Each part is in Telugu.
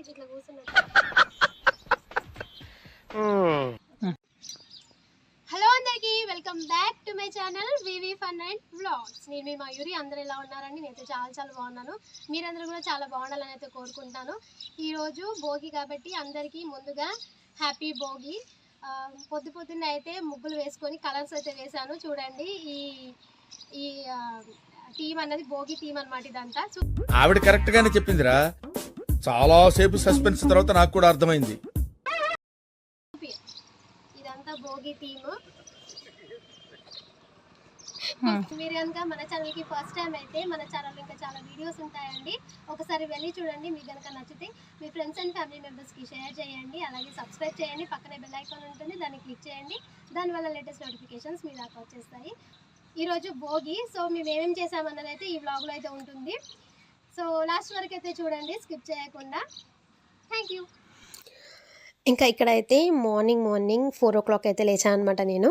ఇట్లా హలో అందరికి welcome back to my channel VV fun and vlogs. నేను మీ మయూరి అందరూ ఎలా ఉన్నారండి? నేనైతే చాలా చాలా బాగున్నాను. మీరందరూ కూడా చాలా బాగుండాలని అయితే కోరుకుంటాను. ఈరోజు భోగి కాబట్టి అందరికీ ముందుగా హ్యాపీ భోగి. పొద్దు పొద్దున్న అయితే ముగ్గులు వేసుకొని కలర్స్ అయితే వేశాను. చూడండి ఈ ఈ థీమ్ అన్నది భోగి థీమ్ అన్నమాట ఇదంతా. ఆవిడ కరెక్ట్ గానే చెప్పిందిరా. చాలా సేపు సస్పెన్స్ తర్వాత నాకు కూడా అర్థమైంది. ఇదంతా భోగి థీమ్. మీరు కనుక మన ఛానల్కి ఫస్ట్ టైం అయితే మన ఛానల్ ఇంకా చాలా వీడియోస్ ఉంటాయండి. ఒకసారి వెళ్ళి చూడండి మీకు కనుక నచ్చితే మీ ఫ్రెండ్స్ అండ్ ఫ్యామిలీ మెంబర్స్కి షేర్ చేయండి. అలాగే సబ్స్క్రైబ్ చేయండి. పక్కనే బెల్ ఐకాన్ ఉంటుంది దాన్ని క్లిక్ చేయండి. దానివల్ల లేటెస్ట్ నోటిఫికేషన్స్ మీ దాకా వచ్చేస్తాయి. ఈరోజు భోగి సో మేము ఏమేమి చేసామన్నది అయితే ఈ వ్లాగ్లో అయితే ఉంటుంది. సో లాస్ట్ వరకు అయితే చూడండి స్కిప్ చేయకుండా. థ్యాంక్ యూ ఇంకా ఇక్కడైతే morning morning four o'clock అయితే లేచాను అనమాట నేను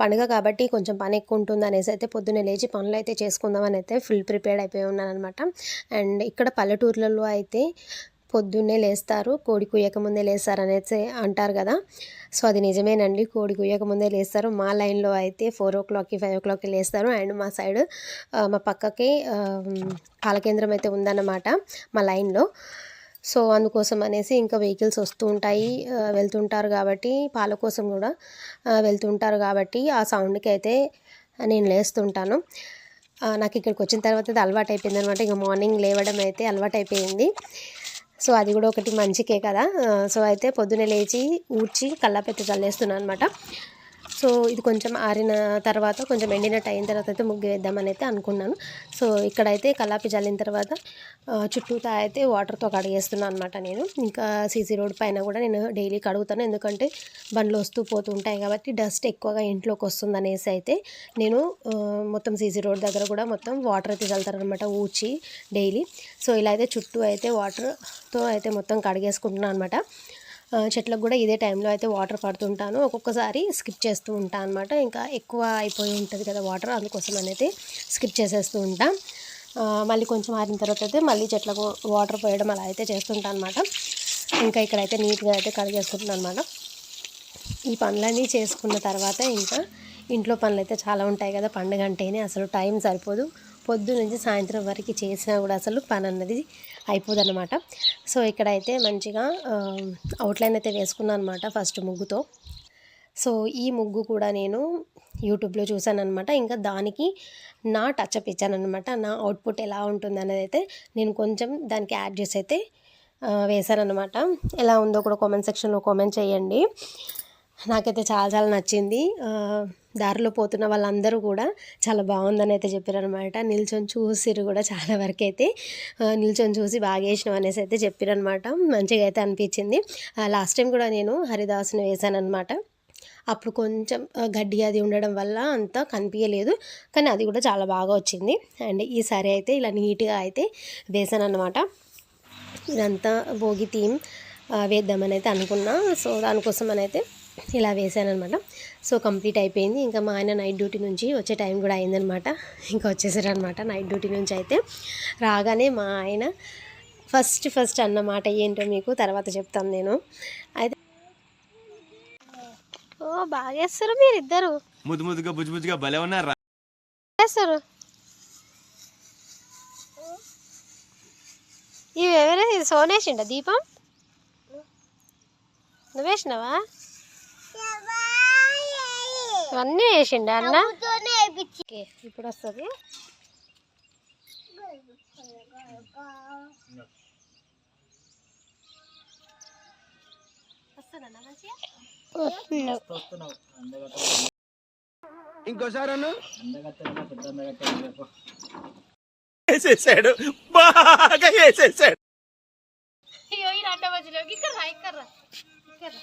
పండుగ కాబట్టి కొంచెం పని ఎక్కువ ఉంటుంది అనేసి అయితే పొద్దున్నే లేచి పనులు అయితే చేసుకుందామని అయితే ఫుల్ ప్రిపేర్డ్ అయిపోయి ఉన్నాను అనమాట అండ్ ఇక్కడ పల్లెటూర్లలో అయితే పొద్దున్నే లేస్తారు కోడి కుయ్యక ముందే లేస్తారు అనేసి అంటారు కదా. సో అది నిజమేనండి. కోడి కుయ్యక ముందే లేస్తారు. మా లైన్లో అయితే ఫోర్ ఓ క్లాక్కి ఫైవ్ ఓ క్లాక్కి లేస్తారు. అండ్ మా సైడ్ మా పక్కకి పాలకేంద్రం అయితే ఉందన్నమాట మా లైన్లో. సో అందుకోసం అనేసి ఇంకా వెహికల్స్ వస్తూ ఉంటాయి వెళ్తుంటారు కాబట్టి పాల కోసం కూడా వెళ్తుంటారు కాబట్టి ఆ సౌండ్కి అయితే నేను లేస్తుంటాను. నాకు ఇక్కడికి వచ్చిన తర్వాత అయితే అలవాటు అయిపోయింది అనమాట ఇంకా మార్నింగ్ లేవడం అయితే అలవాటు అయిపోయింది సో అది కూడా ఒకటి మంచికే కదా. సో అయితే పొద్దున్నే లేచి ఊడ్చి కళ్ళపెట్టి చల్లేస్తున్నాను అనమాట సో ఇది కొంచెం ఆరిన తర్వాత కొంచెం ఎండినట్టు అయిన తర్వాత అయితే ముగ్గు వేద్దామని అయితే అనుకున్నాను. సో ఇక్కడైతే కలాపి చల్లిన తర్వాత చుట్టూతా అయితే వాటర్తో కడిగేస్తున్నాను అనమాట నేను. ఇంకా సీసీ రోడ్ పైన కూడా నేను డైలీ కడుగుతాను. ఎందుకంటే బండ్లు వస్తూ పోతూ ఉంటాయి కాబట్టి డస్ట్ ఎక్కువగా ఇంట్లోకి వస్తుంది అనేసి అయితే నేను మొత్తం సీసీ రోడ్ దగ్గర కూడా మొత్తం వాటర్ అయితే చల్లుతారు అనమాట డైలీ. సో ఇలా అయితే చుట్టూ అయితే వాటర్తో అయితే మొత్తం కడిగేసుకుంటున్నాను అనమాట చెట్లకు కూడా ఇదే టైంలో అయితే వాటర్ పడుతుంటాను. ఒక్కొక్కసారి స్కిప్ చేస్తూ ఉంటాను అనమాట ఇంకా ఎక్కువ అయిపోయి ఉంటుంది కదా వాటర్ అందుకోసం అనేది స్కిప్ చేసేస్తూ ఉంటాను మళ్ళీ కొంచెం ఆరిన తర్వాత అయితే మళ్ళీ చెట్లకు వాటర్ పోయడం అలా అయితే చేస్తుంటాను అనమాట ఇంకా ఇక్కడైతే నీట్గా అయితే కడిగేసుకుంటున్నాను అనమాట ఈ పనులన్నీ చేసుకున్న తర్వాత ఇంకా ఇంట్లో పనులు అయితే చాలా ఉంటాయి కదా పండుగ అంటేనే అసలు టైం సరిపోదు. పొద్దు నుంచి సాయంత్రం వరకు చేసినా కూడా అసలు పని అన్నది అయిపోదన్నమాట. సో ఇక్కడైతే మంచిగా అవుట్లైన్ అయితే వేసుకున్నాను అనమాట ఫస్ట్ ముగ్గుతో. సో ఈ ముగ్గు కూడా నేను యూట్యూబ్లో చూశాను అనమాట ఇంకా దానికి నా టచ్అప్ ఇచ్చానమాట నా అవుట్పుట్ ఎలా ఉంటుంది అనేది అయితే నేను కొంచెం దానికి యాడ్ చేసి అయితే వేశానమాట ఎలా ఉందో కూడా కామెంట్ సెక్షన్లో కామెంట్ చేయండి. నాకైతే చాలా చాలా నచ్చింది. దారిలో పోతున్న వాళ్ళందరూ కూడా చాలా బాగుందని అయితే చెప్పారనమాట నిల్చొని చూసిరు కూడా చాలా వరకు అయితే. నిల్చొని చూసి బాగా వేసినాం అనేసి అయితే చెప్పారనమాట మంచిగా అయితే అనిపించింది. లాస్ట్ టైం కూడా నేను హరిదాసుని వేశాను అనమాట అప్పుడు కొంచెం గడ్డి అది ఉండడం వల్ల అంత కనిపించలేదు కానీ అది కూడా చాలా బాగా వచ్చింది. అండ్ ఈసారి అయితే ఇలా నీట్గా అయితే వేసాను అనమాట ఇదంతా భోగి థీమ్ వేద్దామని అయితే అనుకున్నా. సో దానికోసం అని అయితే ఇలా వేసాను అనమాట సో కంప్లీట్ అయిపోయింది. ఇంకా మా ఆయన నైట్ డ్యూటీ నుంచి వచ్చే టైం కూడా అయిందనమాట ఇంకా వచ్చేసారు అనమాట నైట్ డ్యూటీ నుంచి అయితే. రాగానే మా ఆయన ఫస్ట్ ఫస్ట్ అన్నమాట ఏంటో మీకు తర్వాత చెప్తాను నేను. అయితే ఓ బాగా వేస్తారు మీరు ఇద్దరు ముద్దు ముద్దుగా బుజ్జు బుజ్జుగా భలే ఉన్నారా? ఇవి ఎవరే ఇది సోనేసిండ దీపం? నువ్వేసినావా? ఇవన్నీ వేసిండ అన్న? ఓకే, ఇప్పుడు వస్తుంది. ఇంకోసారి వేసేసాడు. బాగా వేసేసాడు. అయ్యో ఈ రెండో మధ్యలో. ఇక్కడ రా ఇక్కడ రా ఇక్కడ రా.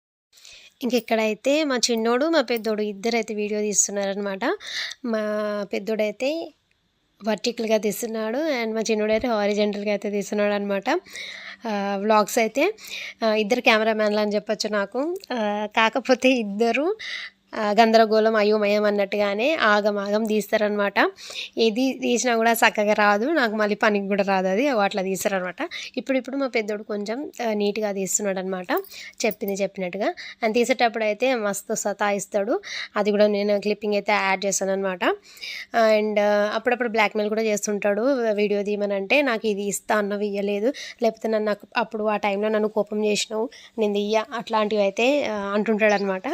ఇంకెక్కడైతే మా చిన్నోడు మా పెద్దోడు ఇద్దరు అయితే వీడియో తీస్తున్నారనమాట మా పెద్దోడైతే వర్టికల్గా తీస్తున్నాడు అండ్ మా చిన్నోడు అయితే హారిజెంటల్గా అయితే తీస్తున్నాడు అనమాట వ్లాగ్స్ అయితే ఇద్దరు కెమెరామ్యాన్లు అని చెప్పొచ్చు నాకు. కాకపోతే ఇద్దరు గందరగోళం అయోమయం అన్నట్టుగానే ఆగం ఆగం తీస్తారనమాట ఏది తీసినా కూడా చక్కగా రాదు. నాకు మళ్ళీ పనికి కూడా రాదు అది. అట్లా తీస్తారనమాట ఇప్పుడు ఇప్పుడు మా పెద్దోడు కొంచెం నీట్గా తీస్తున్నాడు అనమాట చెప్పింది చెప్పినట్టుగా. అని తీసేటప్పుడు అయితే మస్తు సతాయిస్తాడు. అది కూడా నేను క్లిప్పింగ్ అయితే యాడ్ చేశాను అనమాట అండ్ అప్పుడప్పుడు బ్లాక్మెయిల్ కూడా చేస్తుంటాడు. వీడియో తీయమనంటే నాకు ఇది ఇస్తా అన్నవి ఇయ్యలేదు. లేకపోతే నన్ను నాకు అప్పుడు ఆ టైంలో నన్ను కోపం చేసినావు నేను ఇయ్య అట్లాంటివి అయితే అంటుంటాడు అనమాట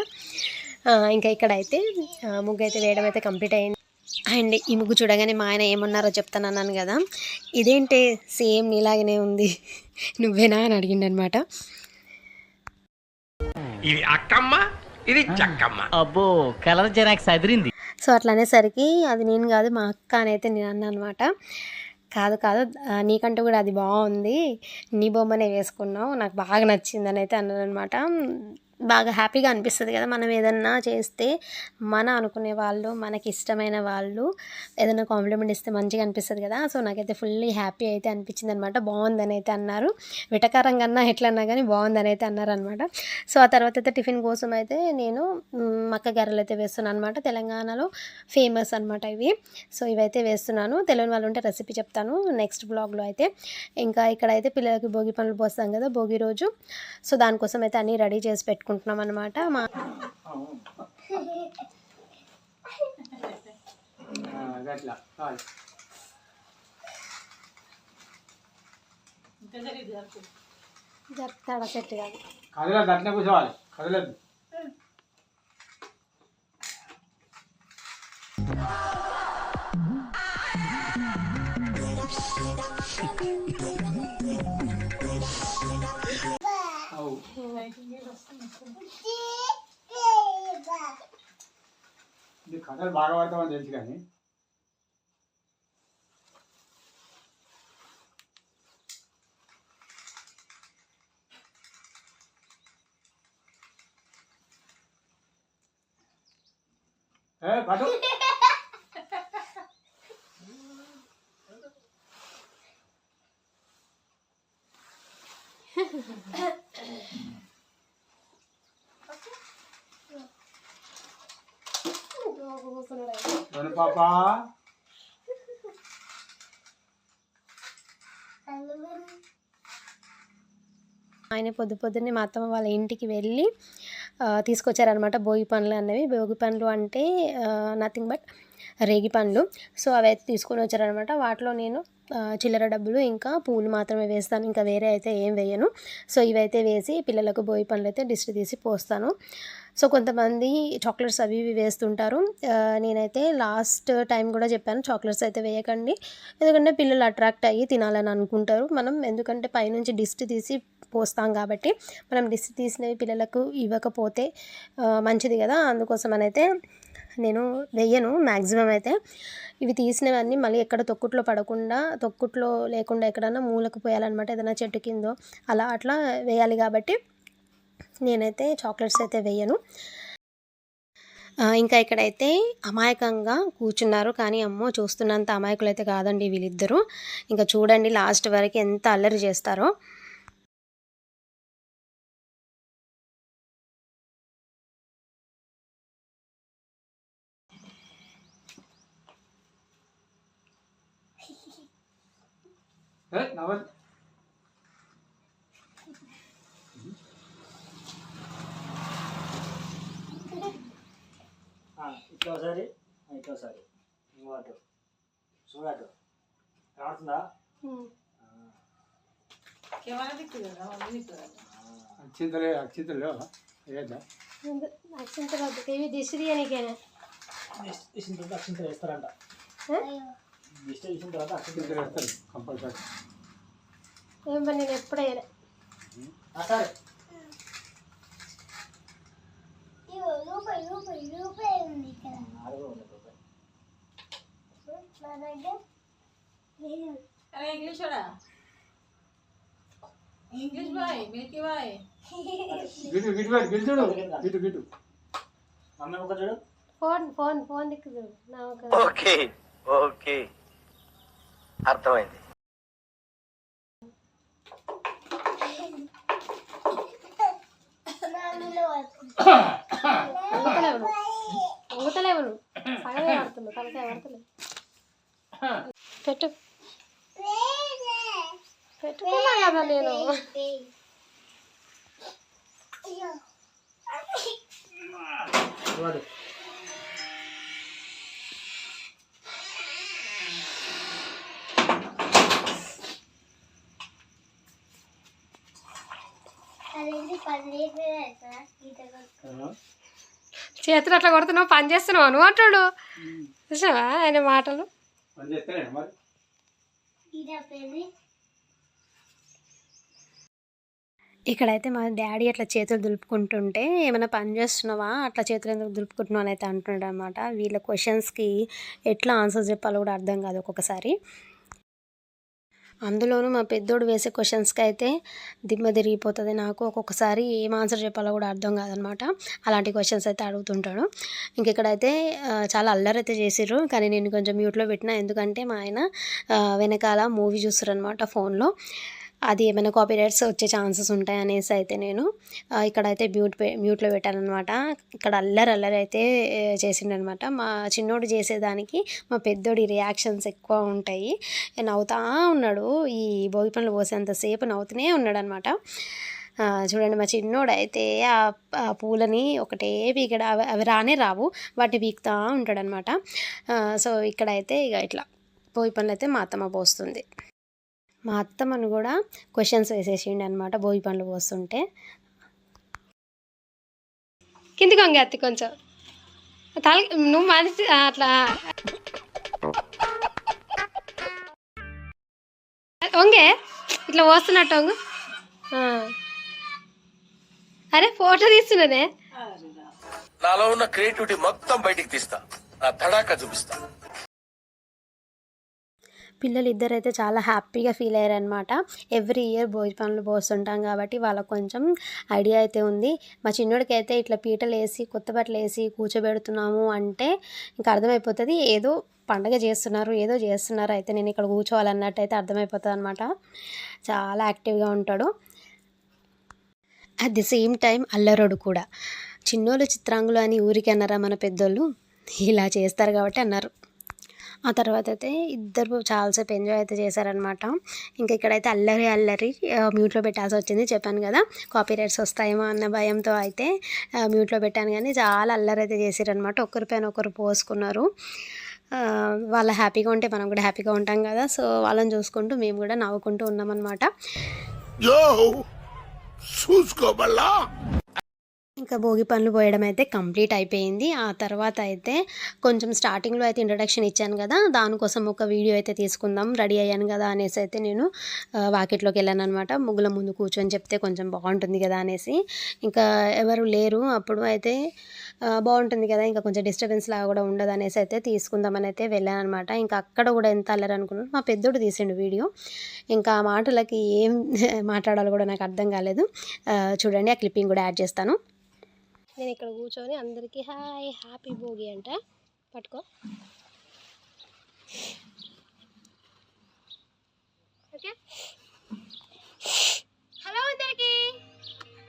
ఇంకా ఇక్కడైతే ఆ, ముగ్గు అయితే వేయడం అయితే కంప్లీట్ అయింది. అండ్ ఈ ముగ్గు చూడగానే మా ఆయన ఏమన్నారో చెప్తాను అన్నాను కదా. ఇదేంటే సేమ్ నీలాగనే ఉంది. నువ్వేనా అని అడిగిండనమాట. ఇది అక్కమ్మ ఇది చక్కమ్మ. అబ్బో కలర్ జెరాక్స్ అదిరింది. సో అట్లా అనేసరికి అది నేను కాదు మా అక్క అని అయితే నేను అన్నా అనమాట. కాదు కాదు నీకంటే కూడా అది బాగుంది. నీ బొమ్మనే వేసుకున్నావు నాకు బాగా నచ్చింది అని అయితే అన్నాను అనమాట బాగా హ్యాపీగా అనిపిస్తుంది కదా. మనం ఏదన్నా చేస్తే మన అనుకునే వాళ్ళు మనకి ఇష్టమైన వాళ్ళు ఏదైనా కాంప్లిమెంట్ ఇస్తే మంచిగా అనిపిస్తుంది కదా. సో నాకైతే ఫుల్లీ హ్యాపీ అయితే అనిపించింది అనమాట బాగుందని అయితే అన్నారు. విటకారం అన్నా ఎట్లన్నా కానీ బాగుందని అయితే అన్నారు అనమాట సో ఆ తర్వాత అయితే టిఫిన్ కోసం అయితే నేను మక్క గారెలు అయితే వేస్తున్నాను అనమాట తెలంగాణలో ఫేమస్ అనమాట ఇవి. సో ఇవైతే వేస్తున్నాను. తెలియని వాళ్ళు ఉంటే రెసిపీ చెప్తాను నెక్స్ట్ బ్లాగ్లో అయితే. ఇంకా ఇక్కడైతే పిల్లలకి భోగి పనులు పోస్తాం కదా భోగి రోజు. సో దానికోసం అయితే అన్నీ రెడీ చేసి పెట్టుకుంటున్నాం అనమాట మా చెప్తాడా సెట్ కాదు. కదలదు కూర్చోవాలి. కదలదు. ఇది కథలు బాగా పడతామని తెలుసు కానీ ఏ పట్టు ధను పాప ఆయన పొద్దు పొద్దున్నే మా అత్తమ్మ వాళ్ళ ఇంటికి వెళ్ళి తీసుకొచ్చారనమాట భోగి పండ్లు అన్నవి. భోగి పండ్లు అంటే నథింగ్ బట్ రేగి పండ్లు. సో అవి అయితే తీసుకొని వచ్చారనమాట వాటిలో నేను చిల్లర డబ్బులు ఇంకా పూలు మాత్రమే వేస్తాను. ఇంకా వేరే అయితే ఏం వేయను. సో ఇవైతే వేసి పిల్లలకు భోగి పండ్లు అయితే డిస్ట్ తీసి పోస్తాను. సో కొంతమంది చాక్లెట్స్ అవి ఇవి వేస్తుంటారు. నేనైతే లాస్ట్ టైం కూడా చెప్పాను చాక్లెట్స్ అయితే వేయకండి. ఎందుకంటే పిల్లలు అట్రాక్ట్ అయ్యి తినాలని అనుకుంటారు. మనం ఎందుకంటే పైనుంచి డిస్ట్ తీసి పోస్తాం కాబట్టి మనం డిస్ట్ తీసినవి పిల్లలకు ఇవ్వకపోతే మంచిది కదా. అందుకోసం అయితే నేను వెయ్యను మ్యాక్సిమం అయితే. ఇవి తీసినవన్నీ మళ్ళీ ఎక్కడ తొక్కుట్లో పడకుండా తొక్కుట్లో లేకుండా ఎక్కడన్నా మూలకు పోయాలన్నమాట ఏదైనా చెట్టు కిందో అలా అట్లా వేయాలి కాబట్టి నేనైతే చాక్లెట్స్ అయితే వేయను. ఇంకా ఇక్కడైతే అమాయకంగా కూర్చున్నారు. కానీ అమ్మో చూస్తున్నంత అమాయకులు అయితే కాదండి వీళ్ళిద్దరూ. ఇంకా చూడండి లాస్ట్ వరకు ఎంత అల్లరి చేస్తారో. నవల్ నవ్వదు ఇట్లా ఒకసారి ఇట్లా ఒకసారి ఇంకో అటు. చూడటు రాడుతుందా అక్షింతలే అక్షింతలు ఏదా ఇవి దిశ్రీయనికేనే దిష్టి తీసిన తర్వాత అక్షింతలు వేస్తారంట. దిష్టి తీసిన తర్వాత అక్షింతలు అక్షింతలు వేస్తారు. కంపల్సరీ. ఏం పని నేను సరే. రూపాయి రూపాయి రూపాయి. ఉంది ఇక్కడ నా దగ్గర లేదు అరే ఇంగ్లీష్ రా ఇంగ్లీష్ బాయ్ మిల్కీ బాయ్. గిట్టు గిట్టు బాయ్ గిట్టు చూడు. గిట్టు గిట్టు అమ్మ ఒక చూడు. ఫోన్ ఫోన్ ఫోన్ దిక్కు చూడు. నా ఒక ఓకే ఓకే. అర్థమైంది. అందులో పెట్టు. పెట్టుకున్నా కదా నేను. అయ్యో. చేతులు అట్లా కొడుతున్నావు పని చేస్తున్నావు? నువ్వు అంటాడు. చూసావా ఆయన మాటలు? ఇక్కడైతే మా డాడీ అట్లా చేతులు దులుపుకుంటుంటే ఏమైనా పని చేస్తున్నావా? అట్లా చేతులు ఎందుకు దులుపుకుంటున్నావు? అని అయితే అంటున్నాడు అనమాట వీళ్ళ క్వశ్చన్స్కి ఎట్లా ఆన్సర్ చెప్పాలో కూడా అర్థం కాదు ఒక్కొక్కసారి. అందులోనూ మా పెద్దోడు వేసే క్వశ్చన్స్కి అయితే దిమ్మ తిరిగిపోతుంది. నాకు ఒక్కొక్కసారి ఏం ఆన్సర్ చెప్పాలో కూడా అర్థం కాదనమాట. అలాంటి క్వశ్చన్స్ అయితే అడుగుతుంటాడు. ఇంక ఇక్కడైతే చాలా అల్లరి అయితే చేసిర్రు. కానీ నేను కొంచెం మ్యూట్లో పెట్టిన. ఎందుకంటే మా ఆయన వెనకాల మూవీ చూస్తారు అనమాట ఫోన్లో. అది ఏమైనా కాపీరైట్స్ వచ్చే ఛాన్సెస్ ఉంటాయి అనేసి అయితే నేను ఇక్కడైతే మ్యూట్ మ్యూట్లో పెట్టానమాట ఇక్కడ అల్లరి అల్లరి అయితే చేసిండనమాట మా చిన్నోడు చేసేదానికి మా పెద్దోడి రియాక్షన్స్ ఎక్కువ ఉంటాయి. నవ్వుతా ఉన్నాడు. ఈ భోగి పనులు పోసేంతసేపు నవ్వుతూనే ఉన్నాడు అనమాట చూడండి మా చిన్నోడు అయితే ఆ పూలని ఒకటే పీకడ అవి అవి రానే రావు. వాటిని పీకుతా ఉంటాడనమాట సో ఇక్కడైతే ఇక ఇట్లా పోయి పనులు అయితే మా అత్తమ్మ పోస్తుంది. మా అత్తమ్మను కూడా క్వశ్చన్స్ వేసేసిండి అనమాట భోగి పండ్లు పోస్తుంటే. కిందికి వంగే అత్తి కొంచెం. తల నువ్వు మనిషి అట్లా. వంగే ఇట్లా పోస్తున్నట్టు వంగు. అరే ఫోటో తీస్తున్నదే. నాలో ఉన్న క్రియేటివిటీ మొత్తం బయటికి తీస్తా. నా తడాక చూపిస్తా. పిల్లలు ఇద్దరైతే చాలా హ్యాపీగా ఫీల్ అయ్యారనమాట ఎవ్రీ ఇయర్ భోజ పనులు పోస్తుంటాం కాబట్టి వాళ్ళకు కొంచెం ఐడియా అయితే ఉంది. మా చిన్నోడికి అయితే ఇట్లా పీటలు వేసి కొత్త బట్టలు వేసి కూర్చోబెడుతున్నాము అంటే ఇంకా అర్థమైపోతుంది. ఏదో పండగ చేస్తున్నారు ఏదో చేస్తున్నారు. అయితే నేను ఇక్కడ కూర్చోవాలన్నట్టు అయితే అర్థమైపోతుంది అనమాట చాలా యాక్టివ్గా ఉంటాడు. అట్ ది సేమ్ టైం అల్లరోడు కూడా. చిన్నోళ్ళు చిత్రాంగులు అని ఊరికి అన్నారా మన పెద్దోళ్ళు? ఇలా చేస్తారు కాబట్టి అన్నారు. ఆ తర్వాత అయితే ఇద్దరు చాలాసేపు ఎంజాయ్ అయితే చేశారనమాట ఇంకా ఇక్కడైతే అల్లరి అల్లరి మ్యూట్లో పెట్టాల్సి వచ్చింది చెప్పాను కదా. కాపీ రైట్స్ వస్తాయేమో అన్న భయంతో అయితే మ్యూట్లో పెట్టాను కానీ చాలా అల్లరి అయితే చేశారనమాట ఒకరిపైన ఒకరు పోసుకున్నారు. వాళ్ళ హ్యాపీగా ఉంటే మనం కూడా హ్యాపీగా ఉంటాం కదా. సో వాళ్ళని చూసుకుంటూ మేము కూడా నవ్వుకుంటూ ఉన్నామన్నమాట. చూసుకోబల్లా ఇంకా భోగి పనులు పోయడం అయితే కంప్లీట్ అయిపోయింది. ఆ తర్వాత అయితే కొంచెం స్టార్టింగ్లో అయితే ఇంట్రడక్షన్ ఇచ్చాను కదా దానికోసం ఒక వీడియో అయితే తీసుకుందాం రెడీ అయ్యాను కదా అనేసి అయితే నేను వాకిట్లోకి వెళ్ళాను అనమాట ముగ్గుల ముందు కూర్చొని చెప్తే కొంచెం బాగుంటుంది కదా అనేసి. ఇంకా ఎవరు లేరు అప్పుడు అయితే బాగుంటుంది కదా ఇంకా కొంచెం డిస్టర్బెన్స్ లాగా కూడా ఉండదు అనేసి అయితే తీసుకుందామని అయితే వెళ్ళాను అనమాట ఇంకా అక్కడ కూడా ఎంత అల్లరు అనుకున్నాను మా పెద్దోడు తీసిండు వీడియో. ఇంకా ఆ మాటలకి ఏం మాట్లాడాలో కూడా నాకు అర్థం కాలేదు. చూడండి ఆ క్లిప్పింగ్ కూడా యాడ్ చేస్తాను. నేను ఇక్కడ కూర్చొని అందరికీ హాయ్ హ్యాపీ భోగి అంట. పట్టుకో. ఓకే. హలో అందరికీ.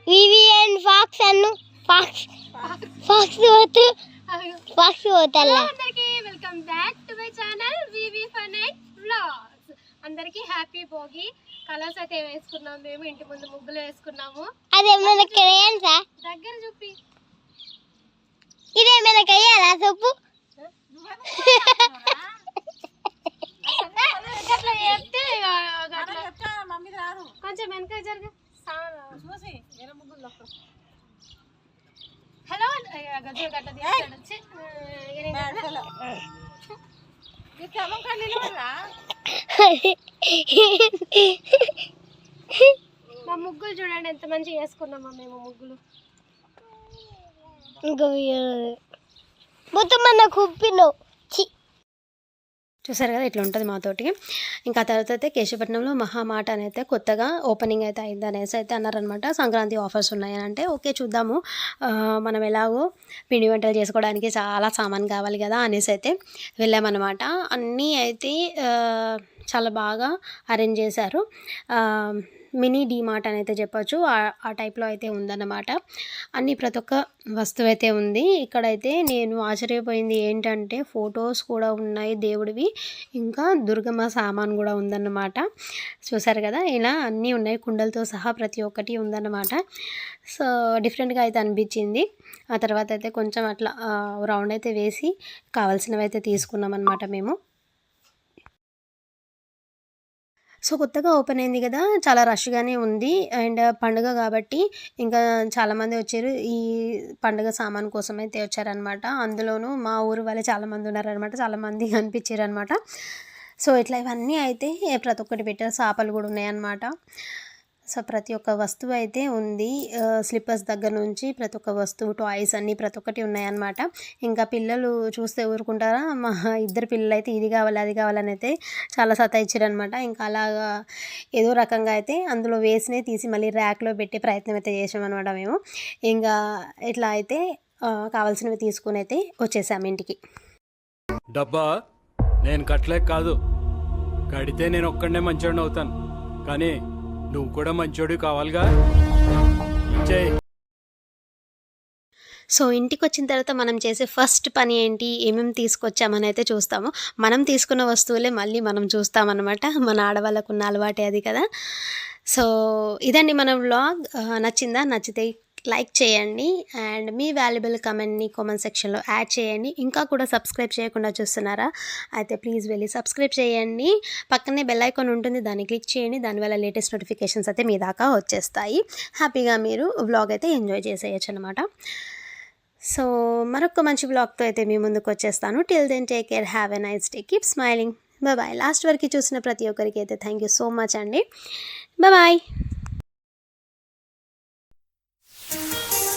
వివిఎన్ ఫాక్స్ అన్ను. ఫాక్స్. ఫాక్స్ పోతు. ఫాక్స్ పోతల్ల. అందరికీ welcome back to my channel VV fun night vlogs. అందరికీ హ్యాపీ భోగి. కలర్స్ అయితే వేసుకున్నాం మేము ఇంటి ముందు ముగ్గులు వేసుకున్నాము. అదేమైనా క్రేయన్సా? దగ్గర చూపి. ఇదేమైనా కయ్యాలా చెప్పు. కొంచెం వెనక జరగ. హలో మా ముగ్గులు చూడండి ఎంత మంచిగా వేసుకున్నామా మేము ముగ్గులు. మొత్తం మన కుప్పిలో. చూసారు కదా ఇట్లా ఉంటుంది మాతోటి. ఇంకా తర్వాత అయితే కేశవపట్నంలో మహామాట అని అయితే కొత్తగా ఓపెనింగ్ అయితే అయింది అనేసి అయితే అన్నారనమాట సంక్రాంతి ఆఫర్స్ ఉన్నాయని అంటే ఓకే చూద్దాము. మనం ఎలాగో పిండి వంటలు చేసుకోవడానికి చాలా సామాన్ కావాలి కదా అనేసి అయితే వెళ్ళామన్నమాట. అన్నీ అయితే చాలా బాగా అరేంజ్ చేశారు. మినీ డీమార్ట్ అని అయితే చెప్పొచ్చు. ఆ- ఆ టైప్లో అయితే ఉందన్నమాట. అన్ని ప్రతి ఒక్క వస్తువు అయితే ఉంది. ఇక్కడైతే నేను ఆశ్చర్యపోయింది ఏంటంటే ఫొటోస్ కూడా ఉన్నాయి దేవుడివి. ఇంకా దుర్గమ్మ సామాన్ కూడా ఉందన్నమాట. చూసారు కదా? ఇలా అన్నీ ఉన్నాయి. కుండలతో సహా ప్రతి ఒక్కటి ఉందన్నమాట. సో డిఫరెంట్గా అయితే అనిపించింది. ఆ తర్వాత అయితే కొంచెం అట్లా రౌండ్ అయితే వేసి కావాల్సినవి అయితే తీసుకున్నాం అనమాట మేము. సో కొత్తగా ఓపెన్ అయింది కదా చాలా రష్గానే ఉంది. అండ్ పండుగ కాబట్టి ఇంకా చాలామంది వచ్చారు. ఈ పండుగ సామాన్ కోసం అయితే వచ్చారనమాట అందులోనూ మా ఊరు వాళ్ళే చాలామంది ఉన్నారనమాట. చాలామంది కనిపించారు అనమాట సో ఇట్లా ఇవన్నీ అయితే ప్రతి ఒక్కటి పెట్టారు చేపలు కూడా ఉన్నాయన్నమాట. సో ప్రతి ఒక్క వస్తువు అయితే ఉంది. స్లిప్పర్స్ దగ్గర నుంచి ప్రతి ఒక్క వస్తువు టాయ్స్ అన్నీ ప్రతి ఒక్కటి ఉన్నాయన్నమాట. ఇంకా పిల్లలు చూస్తే ఊరుకుంటారా? మా ఇద్దరు పిల్లలు అయితే ఇది కావాలి అది కావాలని అయితే చాలా సతాయించారనమాట ఇంకా అలాగా ఏదో రకంగా అయితే అందులో వేసినే తీసి మళ్ళీ ర్యాక్లో పెట్టే ప్రయత్నం అయితే చేసామన్నమాట మేము. ఇంకా ఇట్లా అయితే కావాల్సినవి తీసుకుని అయితే వచ్చేసాము ఇంటికి. డబ్బా నేను కట్టలేక కాదు. కడితే నేను ఒక్కడనే మంచోడిని అవుతాను. కానీ నువ్వు కూడా మంచోడు కావాలిగా? సో ఇంటికి వచ్చిన తర్వాత మనం చేసే ఫస్ట్ పని ఏంటి? ఏమేమి తీసుకొచ్చామని అయితే చూస్తాము. మనం తీసుకున్న వస్తువులే మళ్ళీ మనం చూస్తామన్నమాట. మన ఆడవాళ్ళకు ఉన్న అలవాటే అది కదా. సో ఇదండి మన వ్లాగ్. నచ్చిందా? నచ్చితే లైక్ చేయండి అండ్ మీ వాల్యుబుల్ కమెంట్ని కామెంట్ సెక్షన్లో యాడ్ చేయండి. ఇంకా కూడా సబ్స్క్రైబ్ చేయకుండా చూస్తున్నారా? అయితే ప్లీజ్ వెళ్ళి సబ్స్క్రైబ్ చేయండి. పక్కనే బెల్ ఐకాన్ ఉంటుంది దాన్ని క్లిక్ చేయండి. దానివల్ల లేటెస్ట్ నోటిఫికేషన్స్ అయితే మీ దాకా వచ్చేస్తాయి. హ్యాపీగా మీరు వ్లాగ్ అయితే ఎంజాయ్ చేసేయచ్చు అనమాట సో మరొక మంచి బ్లాగ్తో అయితే మీ ముందుకు వచ్చేస్తాను. Till then take care have a nice day keep smiling bye last వరకు చూసిన ప్రతి ఒక్కరికి అయితే థ్యాంక్ యూ సో మచ్ అండి. Bye Bye.